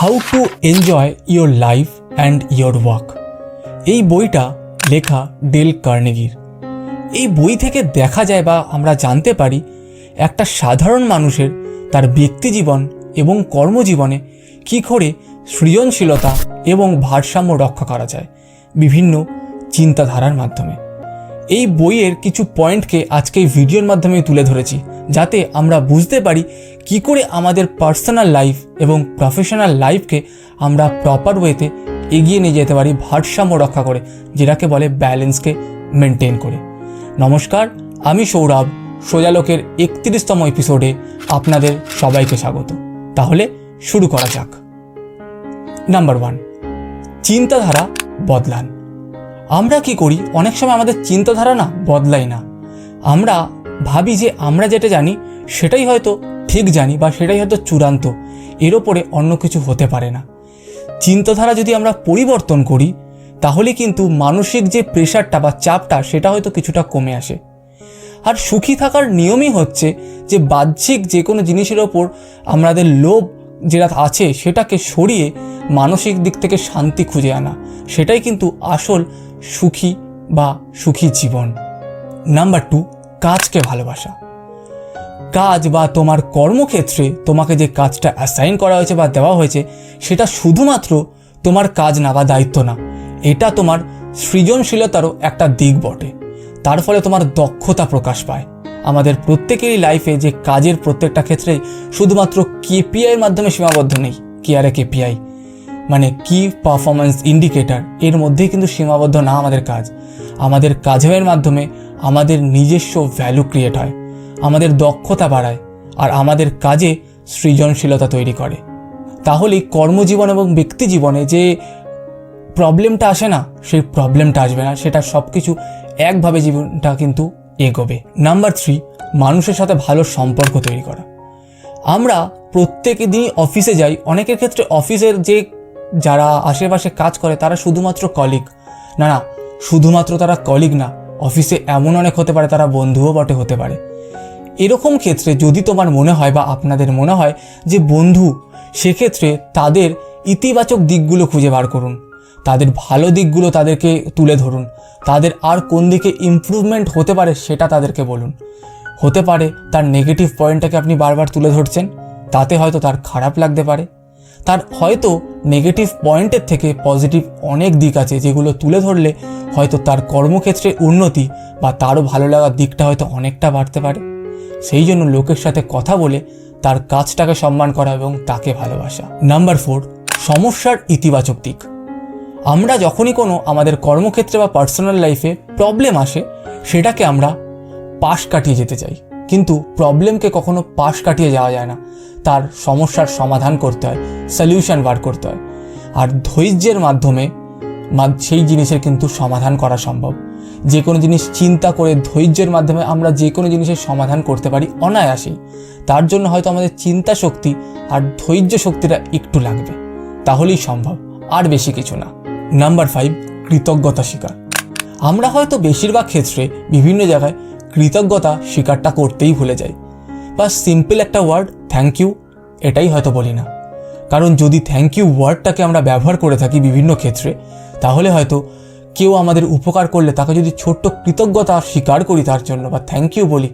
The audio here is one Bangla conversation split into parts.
How to enjoy your life and your work এই বইটা লেখা ডেল কার্নেগির। এই বই থেকে দেখা যায় বা আমরা জানতে পারি, একটা সাধারণ মানুষের তার ব্যক্তিজীবন এবং কর্মজীবনে কী করে সৃজনশীলতা এবং ভারসাম্য রক্ষা করা যায়, বিভিন্ন চিন্তাধারার মাধ্যমে। এই বইয়ের কিছু পয়েন্টকে আজকে এই ভিডিওর মাধ্যমে তুলে ধরেছি, যাতে আমরা বুঝতে পারি কি করে আমাদের পার্সোনাল লাইফ এবং প্রফেশনাল লাইফকে আমরা প্রপার ওয়েতে এগিয়ে নিয়ে যেতে পারি, ভারসাম্য রক্ষা করে, যেটাকে বলে ব্যালেন্সকে মেনটেন করে। নমস্কার, আমি সৌরভ, সোজালোকের একত্রিশতম এপিসোডে আপনাদের সবাইকে স্বাগত। তাহলে শুরু করা যাক। নাম্বার ওয়ান, চিন্তাধারা বদলান। আমরা কি করি? অনেক সময় আমাদের চিন্তাধারা না বদলাই না। আমরা ভাবি যে আমরা যেটা জানি, সেটাই হয়তো ঠিক জানি বা সেটাই হয়তো চূড়ান্ত। এর ওপরে অন্য কিছু হতে পারে না। চিন্তাধারা যদি আমরা পরিবর্তন করি, তাহলে কিন্তু মানসিক যে প্রেশারটা বা চাপটা, সেটা হয়তো কিছুটা কমে আসে। আর সুখী থাকার নিয়মই হচ্ছে যে বাহ্যিক যে কোনো জিনিসের ওপর আমাদের লোভ যেটা আছে সেটাকে সরিয়ে মানসিক দিক থেকে শান্তি খুঁজে আনা। সেটাই কিন্তু আসল সুখী বা সুখী জীবন। নাম্বার টু কাজকে ভালোবাসা। কাজ বা তোমার কর্মক্ষেত্রে তোমাকে যে কাজটা অ্যাসাইন করা হয়েছে বা দেওয়া হয়েছে, সেটা শুধুমাত্র তোমার কাজ না বা দায়িত্ব না, এটা তোমার সৃজনশীলতারও একটা দিক বটে। তার ফলে তোমার দক্ষতা প্রকাশ পায়। আমাদের প্রত্যেকেরই লাইফে যে কাজের প্রত্যেকটা ক্ষেত্রে শুধুমাত্র কেপিআইয়ের মাধ্যমে সীমাবদ্ধ নেই কি আরে কেপিআই মানে কি পারফরমেন্স ইন্ডিকেটর এর মধ্যেই কিন্তু সীমাবদ্ধ না আমাদের কাজ। আমাদের কাজের মাধ্যমে আমাদের নিজস্ব ভ্যালু ক্রিয়েট হয়, আমাদের দক্ষতা বাড়ায়, আর আমাদের কাজে সৃজনশীলতা তৈরি করে। তাহলেই কর্মজীবন এবং ব্যক্তি জীবনে যে প্রবলেমটা আসে না, সেই প্রবলেমটা আসবে না, সেটা সব কিছু একভাবে জীবনটা কিন্তু এগোবে। নাম্বার থ্রি মানুষের সাথে ভালো সম্পর্ক তৈরি করা। আমরা প্রত্যেক দিনই অফিসে যাই। অনেকের ক্ষেত্রে অফিসের যে যারা আশেপাশে কাজ করে, তারা শুধুমাত্র কলিগ না না, শুধুমাত্র তারা কলিগ না অফিসে এমন অনেক হতে পারে, তারা বন্ধুও বটে হতে পারে। এরকম ক্ষেত্রে যদি তোমার মনে হয় বা আপনাদের মনে হয় যে বন্ধু, সেক্ষেত্রে তাদের ইতিবাচক দিকগুলো খুঁজে বার করুন। তাদের ভালো দিকগুলো তাদেরকে তুলে ধরুন। তাদের আর কোন দিকে ইমপ্রুভমেন্ট হতে পারে সেটা তাদেরকে বলুন। হতে পারে তার নেগেটিভ পয়েন্টটাকে আপনি বারবার তুলে ধরছেন, তাতে হয়তো তার খারাপ লাগতে পারে। তার হয়তো নেগেটিভ পয়েন্টের থেকে পজিটিভ অনেক দিক আছে যেগুলো তুলে ধরলে হয়তো তার কর্মক্ষেত্রে উন্নতি বা তারও ভালো লাগার দিকটা হয়তো অনেকটা বাড়তে পারে। সেই জন্য লোকের সাথে কথা বলে তার কাজটাকে সম্মান করা এবং তাকে ভালোবাসা। নাম্বার ফোর সমস্যার ইতিবাচক দিক। আমরা যখনই কোনো আমাদের কর্মক্ষেত্রে বা পার্সোনাল লাইফে প্রবলেম আসে, সেটাকে আমরা পাশ কাটিয়ে যেতে চাই। কিন্তু প্রবলেমকে কখনো পাশ কাটিয়ে যাওয়া যায় না। তার সমস্যার সমাধান করতে হয় সলিউশন বার করতে হয়। আর ধৈর্যের মাধ্যমে সেই জিনিসের কিন্তু সমাধান করা সম্ভব। যে কোনো জিনিস চিন্তা করে ধৈর্যের মাধ্যমে আমরা যে কোনো জিনিসের সমাধান করতে পারি অনায়াসেই। তার জন্য হয়তো আমাদের চিন্তা শক্তি আর ধৈর্য শক্তিটা একটু লাগবে। তাহলেই সম্ভব, আর বেশি কিছু না। নাম্বার ফাইভ কৃতজ্ঞতা স্বীকার। আমরা হয়তো বেশিরভাগ ক্ষেত্রে বিভিন্ন জায়গায় কৃতজ্ঞতা স্বীকারটা করতেই ভুলে যাই। বা সিম্পল একটা ওয়ার্ড থ্যাংক ইউ এটাই হয়তো বলি না। কারণ যদি থ্যাংক ইউ ওয়ার্ডটাকে আমরা ব্যবহার করে থাকি বিভিন্ন ক্ষেত্রে, তাহলে হয়তো কেউ আমাদের উপকার করলে তাকে যদি ছোট্ট কৃতজ্ঞতা স্বীকার করি তার জন্য বা থ্যাংক ইউ বলি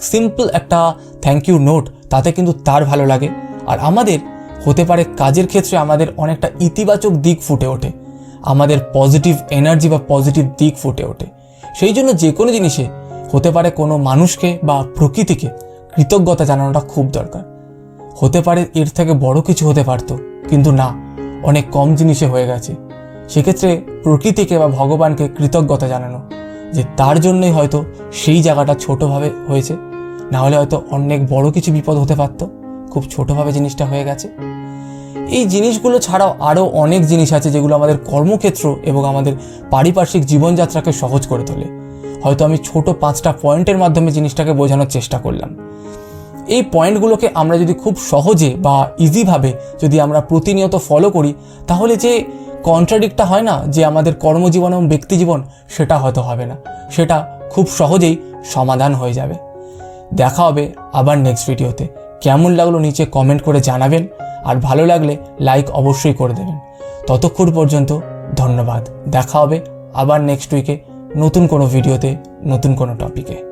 সিম্পল একটা থ্যাংক ইউ নোট তাতে কিন্তু তার ভালো লাগে। আর আমাদের হতে পারে কাজের ক্ষেত্রে আমাদের অনেকটা ইতিবাচক দিক ফুটে ওঠে, আমাদের পজিটিভ এনার্জি বা পজিটিভ দিক ফুটে ওঠে। সেই জন্য যে কোনো জিনিসে হতে পারে কোনো মানুষকে বা প্রকৃতিকে কৃতজ্ঞতা জানানোটা খুব দরকার। হতে পারে এর থেকে বড় কিছু হতে পারতো, কিন্তু না, অনেক কম জিনিসে হয়ে গেছে। সেক্ষেত্রে প্রকৃতিকে বা ভগবানকে কৃতজ্ঞতা জানানো, যে তার জন্যই হয়তো সেই জায়গাটা ছোটোভাবে হয়েছে। না হলে হয়তো অনেক বড় কিছু বিপদ হতে পারতো, খুব ছোটোভাবে জিনিসটা হয়ে গেছে। এই জিনিসগুলো ছাড়াও আরও অনেক জিনিস আছে যেগুলো আমাদের কর্মক্ষেত্র এবং আমাদের পারিপার্শ্বিক জীবনযাত্রাকে সহজ করে তোলে। হয়তো আমি ছোট পাঁচটা পয়েন্টের মাধ্যমে জিনিসটাকে বোঝানোর চেষ্টা করলাম। এই পয়েন্টগুলোকে আমরা যদি খুব সহজে বা ইজিভাবে যদি আমরা প্রতিনিয়ত ফলো করি, তাহলে যে কন্ট্রাডিক্টটা হয় না, যে আমাদের কর্মজীবন এবং ব্যক্তিজীবন, সেটা হয়তো হবে না। সেটা খুব সহজেই সমাধান হয়ে যাবে। দেখা হবে আবার নেক্সট ভিডিওতে কেমন লাগল নিচে কমেন্ট করে জানাবেন। আর ভালো লাগলে লাইক অবশ্যই করে দেবেন। ততক্ষণ পর্যন্ত ধন্যবাদ। দেখা হবে আবার নেক্সট উইকে নতুন কোনো ভিডিওতে নতুন কোনো টপিকে